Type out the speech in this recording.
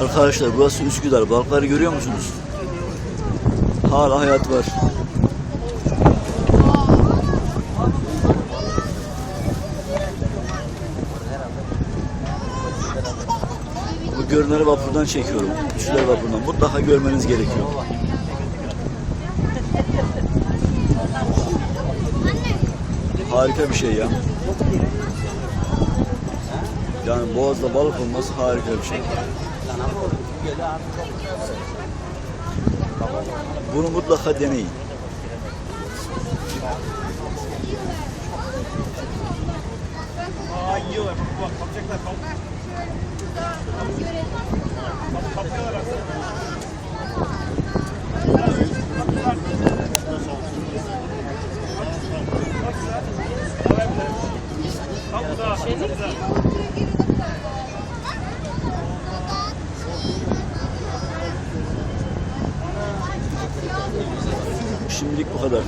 Arkadaşlar burası Üsküdar. Balıkları görüyor musunuz? Hala hayat var. Bu görünleri vapurdan çekiyorum. Üsküdar vapurundan. Mutlaka görmeniz gerekiyor. Harika bir şey ya. Yani boğazda balık olması harika bir şey. Bunu mutlaka deneyin. Aa Şimdilik bu kadar.